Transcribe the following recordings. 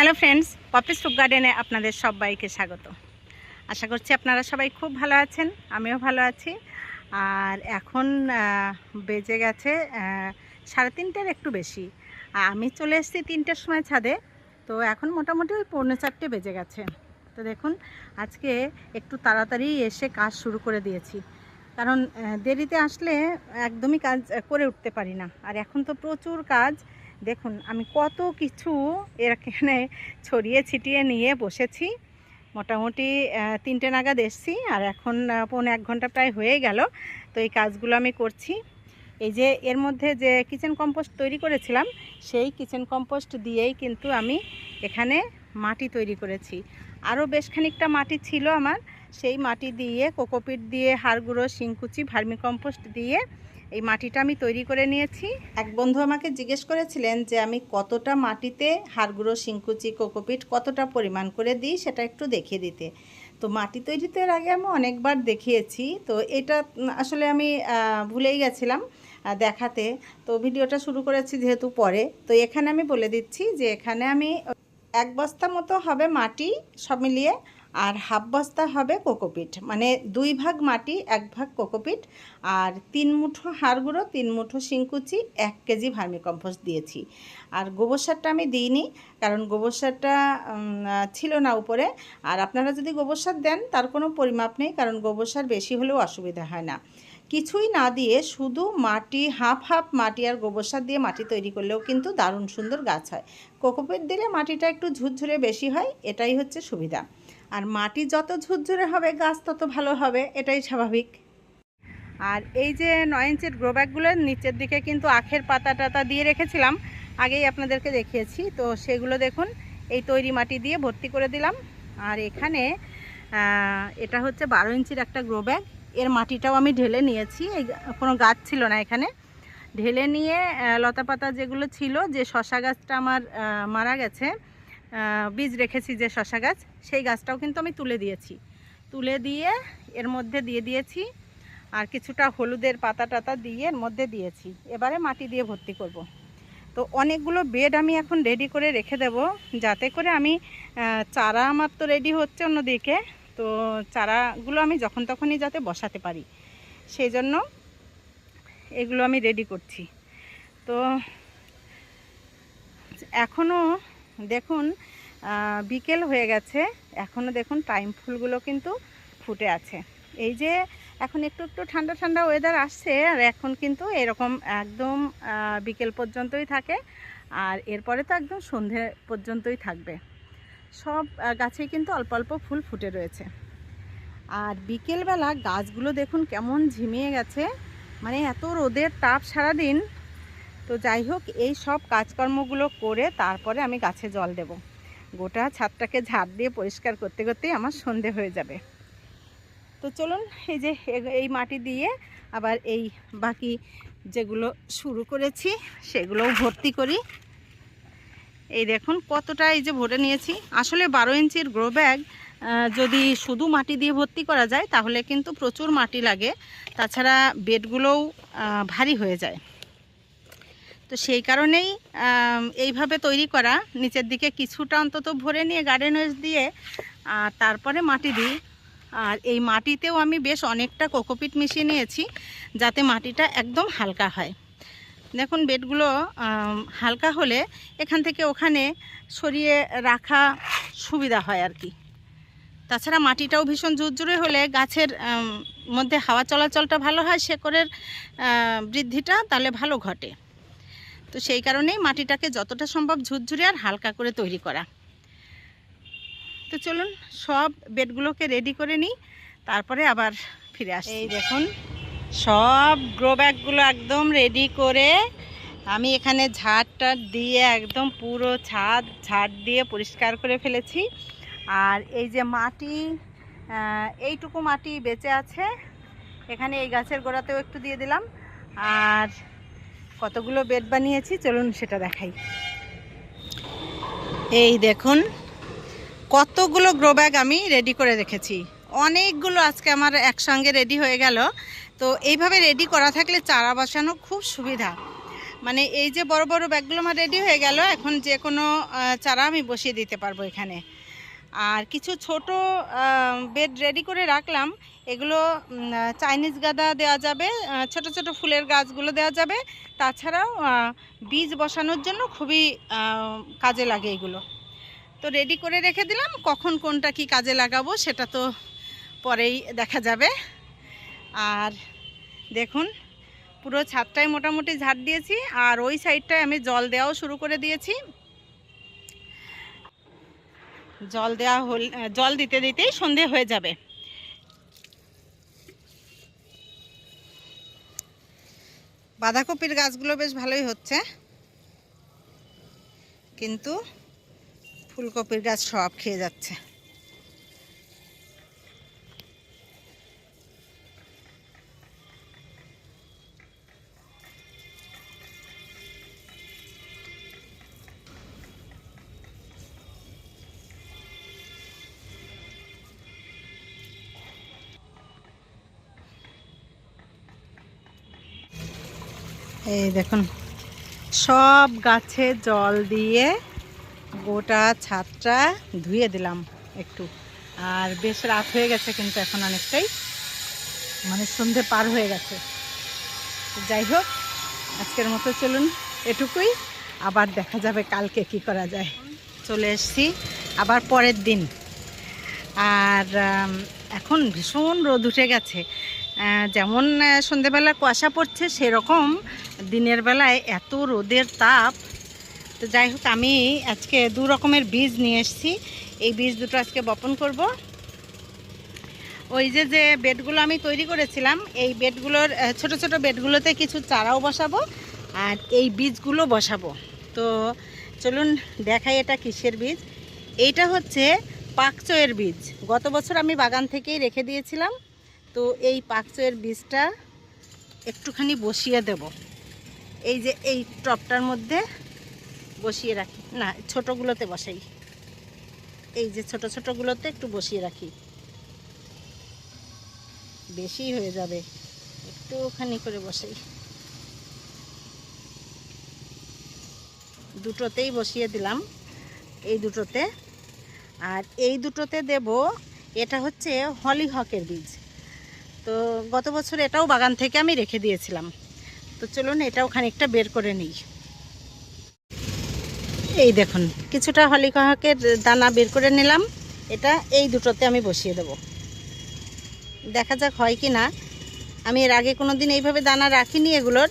Hello friends, poppy stoop গার্ডেনে আপনাদের সবাইকে স্বাগত। আশা করছি আপনারা সবাই খুব ভালো আছেন, আমিও ভালো আছি। আর এখন বেজে গেছে সাড়ে তিনটের একটু বেশি। আমি চলে এসেছি তিনটের সময় ছাদে, তো এখন মোটামুটি ওই পৌনে চারটে বেজে গেছে। তো দেখুন, আজকে একটু তাড়াতাড়ি এসে কাজ শুরু করে দিয়েছি। কারণ দেরিতে আসলে একদমই কাজ করে উঠতে পারি না। আর এখন তো প্রচুর কাজ দেখুন, আমি কত কিছু এখানে ছড়িয়ে ছিটিয়ে নিয়ে বসেছি। মোটামুটি তিনটে নাগাদ এসছি আর এখন পৌনে এক ঘণ্টা প্রায় হয়ে গেল। তো এই কাজগুলো আমি করছি। এই যে এর মধ্যে যে কিচেন কম্পোস্ট তৈরি করেছিলাম, সেই কিচেন কম্পোস্ট দিয়েই কিন্তু আমি এখানে মাটি তৈরি করেছি। আরও বেশ খানিকটা মাটি ছিল আমার। সেই মাটি দিয়ে, কোকোপিট দিয়ে, হাড়গুঁড়ো, শিংকুচি ভার্মি কম্পোস্ট দিয়ে এই মাটিটা আমি তৈরি করে নিয়েছি। এক বন্ধু আমাকে জিজ্ঞেস করেছিলেন যে আমি কতটা মাটিতে হাড়গুঁড়ো, শিংকুচি, কোকোপিট কতটা পরিমাণ করে দিই সেটা একটু দেখিয়ে দিতে। তো মাটি তৈরিতে আগে আমি অনেকবার দেখিয়েছি। তো এটা আসলে আমি ভুলেই গেছিলাম দেখাতে। তো ভিডিওটা শুরু করেছি যেহেতু পরে। তো এখানে আমি বলে দিচ্ছি যে এখানে আমি এক বস্তা মতো হবে মাটি সব মিলিয়ে আর হাফ বস্তা হবে কোকোপিট। মানে দুই ভাগ মাটি, এক ভাগ কোকোপিট। আর তিন মুঠো হাড় গুঁড়ো, তিন মুঠো শিংকুচি, এক কেজি ভার্মি কম্পোস্ট দিয়েছি। আর গোবর সারটা আমি দিইনি, কারণ গোবর সারটা ছিল না উপরে। আর আপনারা যদি গোবর সার দেন, তার কোনো পরিমাপ নেই, কারণ গোবর সার বেশি হলেও অসুবিধা হয় না। কিছুই না দিয়ে শুধু মাটি, হাফ হাফ মাটি আর গোবর সার দিয়ে মাটি তৈরি করলেও কিন্তু দারুণ সুন্দর গাছ হয়। কোকোপিট দিলে মাটিটা একটু ঝুরঝুরে বেশি হয়, এটাই হচ্ছে সুবিধা। আর মাটি যত ঝুরঝুরে হবে গাছ তত ভালো হবে এটাই স্বাভাবিক। আর এই যে নয় ইঞ্চের গ্রো ব্যাগগুলোর নিচের দিকে কিন্তু আখের পাতা টাতা দিয়ে রেখেছিলাম আগেই আপনাদেরকে দেখিয়েছি। তো সেগুলো দেখুন এই তৈরি মাটি দিয়ে ভর্তি করে দিলাম। আর এখানে এটা হচ্ছে বারো ইঞ্চির একটা গ্রো ব্যাগ এর মাটিটাও আমি ঢেলে নিয়েছি। এই কোনো গাছ ছিল না এখানে। ঢেলে নিয়ে আহ, লতা পাতা যেগুলো ছিল যে শশা গাছটা আমার মারা গেছে বীজ রেখেছি যে শশা গাছ, সেই গাছটাও কিন্তু আমি তুলে দিয়েছি। তুলে দিয়ে এর মধ্যে দিয়ে দিয়েছি আর কিছুটা হলুদের পাতা টাতা দিয়ে এর মধ্যে দিয়েছি। এবারে মাটি দিয়ে ভর্তি করব। তো অনেকগুলো বেড আমি এখন রেডি করে রেখে দেব, যাতে করে আমি চারা আমার তো রেডি হচ্ছে অন্যদিকে, তো চারাগুলো আমি যখন তখনই যাতে বসাতে পারি। সেই জন্য এগুলো আমি রেডি করছি। তো এখনও দেখুন বিকেল হয়ে গেছে। এখনও দেখুন টাইম ফুলগুলো কিন্তু ফুটে আছে। এই যে এখন একটু একটু ঠান্ডা ঠান্ডা ওয়েদার আসছে, আর এখন কিন্তু এরকম একদম বিকেল পর্যন্তই থাকে। আর এরপরে তো একদম সন্ধে পর্যন্তই থাকবে। সব গাছেই কিন্তু অল্প অল্প ফুল ফুটে রয়েছে। আর বিকেলবেলা গাছগুলো দেখুন কেমন ঝিমিয়ে গেছে। মানে এত রোদের তাপ সারাদিন তো যাই হোক, এই সব কাজকর্মগুলো করে তারপরে আমি গাছে জল দেব। গোটা ছাদটাকে ঝাড় দিয়ে পরিষ্কার করতে করতেই আমার সন্ধে হয়ে যাবে। তো চলুন, এই যে এই মাটি দিয়ে আবার এই বাকি যেগুলো শুরু করেছি, সেগুলোও ভর্তি করি। এই দেখুন, কতটা এই যে ভরে নিয়েছি। আসলে বারো ইঞ্চির গ্রো ব্যাগ যদি শুধু মাটি দিয়ে ভর্তি করা যায়, তাহলে কিন্তু প্রচুর মাটি লাগে। তাছাড়া বেডগুলোও ভারী হয়ে যায়। তো সেই কারণেই এইভাবে তৈরি করা। নিচের দিকে কিছুটা অন্তত ভরে নিয়ে গার্ডেন ওয়েস্ট দিয়ে আর তারপরে মাটি দিই। আর এই মাটিতেও আমি বেশ অনেকটা কোকোপিট মিশিয়ে নিয়েছি যাতে মাটিটা একদম হালকা হয়। দেখুন বেডগুলো হালকা হলে এখান থেকে ওখানে সরিয়ে রাখা সুবিধা হয় আর কি। তাছাড়া মাটিটাও ভীষণ ঝুরঝুরে হলে গাছের মধ্যে হাওয়া চলাচলটা ভালো হয় শেকড়ের আহ, বৃদ্ধিটা তাহলে ভালো ঘটে। তো সেই কারণেই মাটিটাকে যতটা সম্ভব ঝুরঝুরে আর হালকা করে তৈরি করা। তো চলুন সব বেডগুলোকে রেডি করে নিই, তারপরে আবার ফিরে আসি এই দেখুন, সব গ্রো ব্যাগগুলো একদম রেডি করে আমি এখানে ঝাড়টা দিয়ে একদম পুরো ছাদ ঝাড় দিয়ে পরিষ্কার করে ফেলেছি। আর এই যে মাটি এইটুকু মাটি বেঁচে আছে। এখানে এই গাছের গোড়াতেও একটু দিয়ে দিলাম। আর কতগুলো বেড বানিয়েছি, চলুন সেটা দেখাই। এই দেখুন, কতগুলো গ্রো ব্যাগ আমি রেডি করে রেখেছি। অনেকগুলো আজকে আমার একসঙ্গে রেডি হয়ে গেল। তো এইভাবে রেডি করা থাকলে চারা বসানো খুব সুবিধা। মানে এই যে বড় বড় ব্যাগগুলো আমার রেডি হয়ে গেল, এখন যে কোনো চারা আমি বসিয়ে দিতে পারব এখানে। আর কিছু ছোট বেড রেডি করে রাখলাম। এগুলো চাইনিজ গাদা দেওয়া যাবে ছোট ছোট ফুলের গাছগুলো দেওয়া যাবে। তাছাড়াও বীজ বসানোর জন্য খুবই কাজে লাগে এগুলো। তো রেডি করে রেখে দিলাম, কখন কোনটা কি কাজে লাগাবো সেটা তো পরেই দেখা যাবে। আর দেখুন, পুরো ছাদটায় মোটামুটি ঝাড় দিয়েছি, আর ওই সাইডটায় আমি জল দেওয়াও শুরু করে দিয়েছি। জল দেওয়া হল জল দিতে দিতেই সন্ধে হয়ে যাবে। বাঁধাকপির গাছগুলো বেশ ভালোই হচ্ছে। কিন্তু ফুলকপির গাছ সব খেয়ে যাচ্ছে। এই দেখুন, সব গাছে জল দিয়ে গোটা ছাদটা ধুয়ে দিলাম একটু। আর বেশ রাত হয়ে গেছে কিন্তু এখন অনেকটাই মানে সন্ধে পার হয়ে গেছে। যাই হোক, আজকের মতো চলুন এটুকুই, আবার দেখা যাবে কালকে কি করা যায়। চলে এসছি আবার পরের দিন। আর এখন ভীষণ রোদ উঠে গেছে। যেমন সন্ধেবেলা কুয়াশা পড়ছে, সেরকম দিনের বেলায় এত রোদের তাপ। তো যাই হোক, আমি আজকে দু রকমের বীজ নিয়ে এসেছি। এই বীজ দুটো আজকে বপন করব। ওই যে যে বেডগুলো আমি তৈরি করেছিলাম, এই বেডগুলোর ছোট ছোট বেডগুলোতে কিছু চারাও বসাবো আর এই বীজগুলো বসাবো। তো চলুন দেখাই এটা কিসের বীজ। এইটা হচ্ছে পাকচয়ের বীজ। গত বছর আমি বাগান থেকেই রেখে দিয়েছিলাম। তো এই পাকচয়ের বীজটা একটুখানি বসিয়ে দেব। এই যে এই টপটার মধ্যে বসিয়ে রাখি। না, ছোটোগুলোতে বসাই। এই যে ছোট ছোটোগুলোতে একটু বসিয়ে রাখি। বেশি হয়ে যাবে। একটুখানি করে বসাই। দুটোতেই বসিয়ে দিলাম এই দুটোতে। আর এই দুটোতে দেব, এটা হচ্ছে হলিহকের বীজ। তো গত বছর এটাও বাগান থেকে আমি রেখে দিয়েছিলাম। তো চলুন এটাও খানিকটা বের করে নিই। এই দেখুন, কিছুটা হলিহকের দানা বের করে নিলাম। এটা এই দুটোতে আমি বসিয়ে দেব। দেখা যাক হয় কি না। আমি এর আগে কোনো দিন এইভাবে দানা রাখিনি এগুলোর,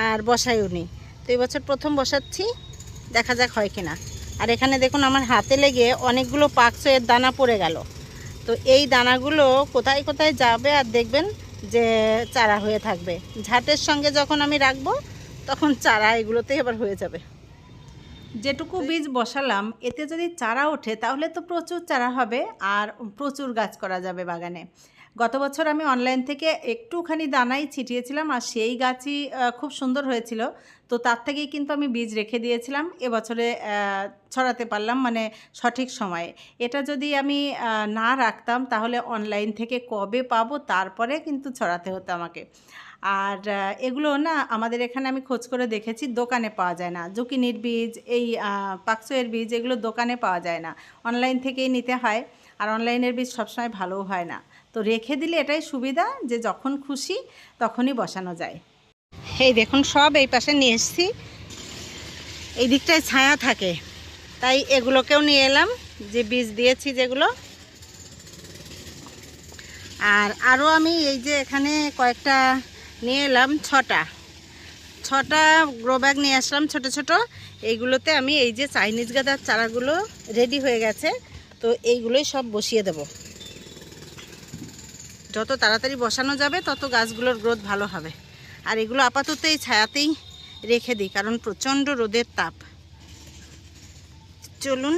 আর বসাইও নি। তো এই বছর প্রথম বসাচ্ছি, দেখা যাক হয় কি না। আর এখানে দেখুন আমার হাতে লেগে অনেকগুলো পাকচয়ের দানা পড়ে গেল। তো এই দানাগুলো কোথায় কোথায় যাবে আর দেখবেন যে চারা হয়ে থাকবে। ঝাটের সঙ্গে যখন আমি রাখব, তখন চারা এগুলোতেই আবার হয়ে যাবে। যেটুকু বীজ বসালাম, এতে যদি চারা ওঠে, তাহলে তো প্রচুর চারা হবে আর প্রচুর গাছ করা যাবে বাগানে। গত বছর আমি অনলাইন থেকে একটুখানি দানাই ছিটিয়েছিলাম আর সেই গাছই খুব সুন্দর হয়েছিল। তো তার থেকেই কিন্তু আমি বীজ রেখে দিয়েছিলাম। এবছরে ছড়াতে পারলাম মানে সঠিক সময়ে। এটা যদি আমি না রাখতাম তাহলে অনলাইন থেকে কবে পাবো তারপরে কিন্তু ছড়াতে হতো আমাকে। আর এগুলো না আমাদের এখানে আমি খোঁজ করে দেখেছি দোকানে পাওয়া যায় না। জুকিনির বীজ এই আহ, পাকচয়ের বীজ এগুলো দোকানে পাওয়া যায় না। অনলাইন থেকেই নিতে হয়। আর অনলাইনের বীজ সবসময় ভালোও হয় না। তো রেখে দিলে এটাই সুবিধা যে যখন খুশি তখনই বসানো যায়। এই দেখুন, সব এই পাশে নিয়ে এসেছি। এই দিকটায় ছায়া থাকে, তাই এগুলোকেও নিয়ে এলাম, যে বীজ দিয়েছি যেগুলো। আর আরও আমি এই যে এখানে কয়েকটা নিয়ে এলাম, ছটা। ছটা গ্রো ব্যাগ নিয়ে আসলাম ছোট ছোট। এইগুলোতে আমি এই যে চাইনিজ গাঁদার চারাগুলো রেডি হয়ে গেছে, তো এইগুলোই সব বসিয়ে দেব। যত তাড়াতাড়ি বসানো যাবে, তত গাছগুলোর গ্রোথ ভালো হবে। আর এগুলো আপাতত এই ছায়াতেই রেখে দিই, কারণ প্রচণ্ড রোদের তাপ। চলুন,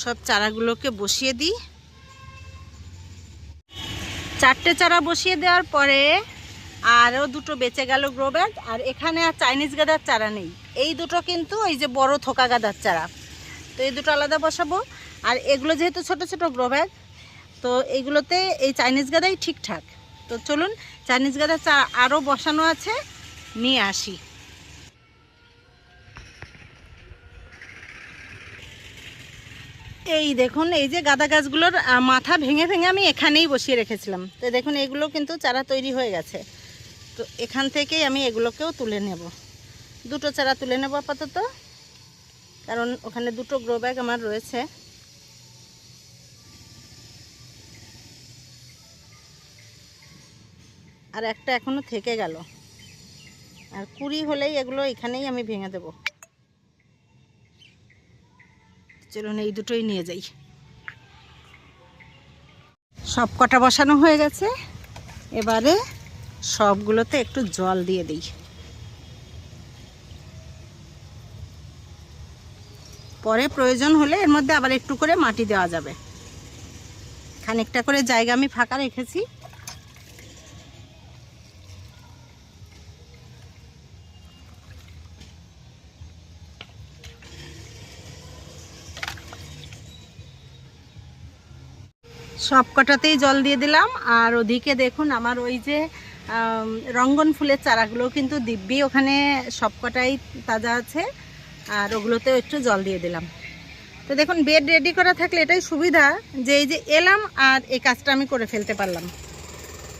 সব চারাগুলোকে বসিয়ে দিই। চারটে চারা বসিয়ে দেওয়ার পরে আরও দুটো বেঁচে গেল গ্রো ব্যাগ আর এখানে আর চাইনিজ গাদার চারা নেই। এই দুটো কিন্তু এই যে বড় থোকা গাদার চারা। তো এই দুটো আলাদা বসাবো। আর এগুলো যেহেতু ছোট ছোট গ্রো ব্যাগ তো এইগুলোতে এই চাইনিজ গাদাই ঠিকঠাক। তো চলুন, চাইনিজ গাদা চা আরও বসানো আছে, নিয়ে আসি। এই দেখুন, এই যে গাদা গাছগুলোর মাথা ভেঙে ভেঙে আমি এখানেই বসিয়ে রেখেছিলাম। তো দেখুন, এগুলো কিন্তু চারা তৈরি হয়ে গেছে। তো এখান থেকেই আমি এগুলোকেও তুলে নেব। দুটো চারা তুলে নেব আপাতত, কারণ ওখানে দুটো গ্রো ব্যাগ আমার রয়েছে। আর একটা এখনও থেকে গেল। আর কুড়ি হলেই এগুলো এখানেই আমি ভেঙে দেব। চলুন এই দুটোই নিয়ে যাই। সব কটা বসানো হয়ে গেছে। এবারে সবগুলোতে একটু জল দিয়ে দিই। পরে প্রয়োজন হলে এর মধ্যে আবার একটু করে মাটি দেওয়া যাবে। খানিকটা করে জায়গা আমি ফাঁকা রেখেছি। সব কটাতেই জল দিয়ে দিলাম। আর ওদিকে দেখুন আমার ওই যে রঙ্গন ফুলের চারাগুলো কিন্তু দিব্যি ওখানে সব কটাই তাজা আছে। আর ওগুলোতেও একটু জল দিয়ে দিলাম। তো দেখুন বেড রেডি করা থাকলে এটাই সুবিধা যে এই যে এলাম আর এই কাজটা আমি করে ফেলতে পারলাম।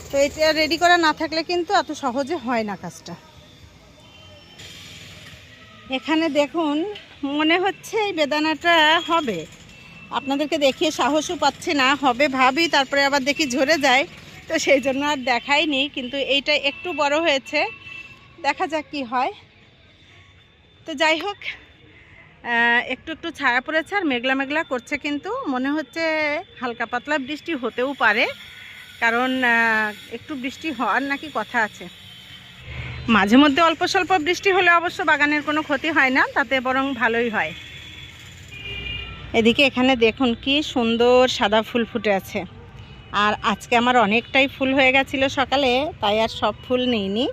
তো এটা রেডি করা না থাকলে কিন্তু এত সহজে হয় না কাজটা। এখানে দেখুন, মনে হচ্ছে এই বেদানাটা হবে। আপনাদেরকে দেখিয়ে সাহসও পাচ্ছে না, হবে ভাবি, তারপরে আবার দেখি ঝরে যায়। তো সেই জন্য আর দেখাইনি, কিন্তু এইটা একটু বড় হয়েছে। দেখা যাক কি হয়। তো যাই হোক একটু একটু ছায়া পড়েছে আর মেঘলা মেঘলা করছে কিন্তু। মনে হচ্ছে হালকা পাতলা বৃষ্টি হতেও পারে, কারণ একটু বৃষ্টি হওয়ার নাকি কথা আছে। মাঝে মধ্যে অল্প স্বল্প বৃষ্টি হলে অবশ্য বাগানের কোনো ক্ষতি হয় না, তাতে বরং ভালোই হয়। এদিকে এখানে দেখুন কি সুন্দর সাদা ফুল ফুটে আছে। আর আজকে আমার অনেকটাই ফুল হয়ে গেছিল সকালে, তাই আর সব ফুল নিইনি।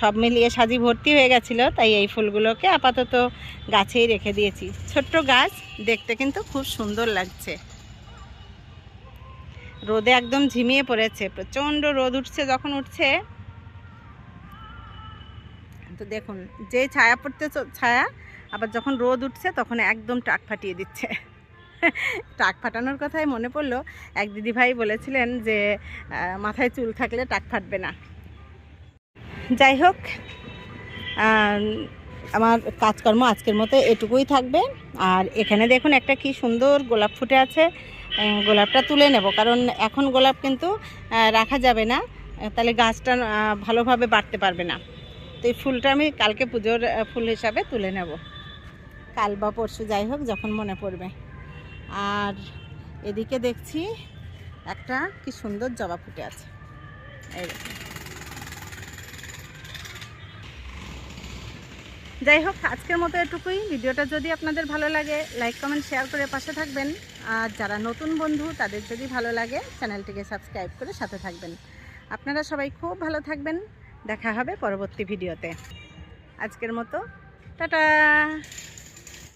সব মিলিয়ে সাজি ভর্তি হয়ে গেছিল, তাই এই ফুলগুলোকে আপাতত গাছেই রেখে দিয়েছি। ছোট্ট গাছ, দেখতে কিন্তু খুব সুন্দর লাগছে। রোদে একদম ঝিমিয়ে পড়েছে, প্রচণ্ড রোদ উঠছে যখন উঠছে। তো দেখুন, যে ছায়া পড়তে ছায়া আবার যখন রোদ উঠছে তখন একদম টাক ফাটিয়ে দিচ্ছে। টাক ফাটানোর কথাই মনে পড়ল। এক দিদিভাই বলেছিলেন যে মাথায় চুল থাকলে টাক ফাটবে না। যাই হোক আমার কাজকর্ম আজকের মতো এটুকুই থাকবে। আর এখানে দেখুন একটা কি সুন্দর গোলাপ ফুটে আছে। গোলাপটা তুলে নেব। কারণ এখন গোলাপ কিন্তু রাখা যাবে না। তাহলে গাছটা ভালোভাবে বাড়তে পারবে না। তো এই ফুলটা আমি কালকে পুজোর ফুল হিসাবে তুলে নেব। কাল বা পরশু যাই হোক, যখন মনে পড়বে। আর এদিকে দেখছি একটা কি সুন্দর জবা ফুটে আছে। যাই হোক, আজকের মতো এটুকুই। ভিডিওটা যদি আপনাদের ভালো লাগে, লাইক, কমেন্ট, শেয়ার করে পাশে থাকবেন। আর যারা নতুন বন্ধু, তাদের যদি ভালো লাগে, চ্যানেলটিকে সাবস্ক্রাইব করে সাথে থাকবেন। আপনারা সবাই খুব ভালো থাকবেন। দেখা হবে পরবর্তী ভিডিওতে। আজকের মতো। টাটা!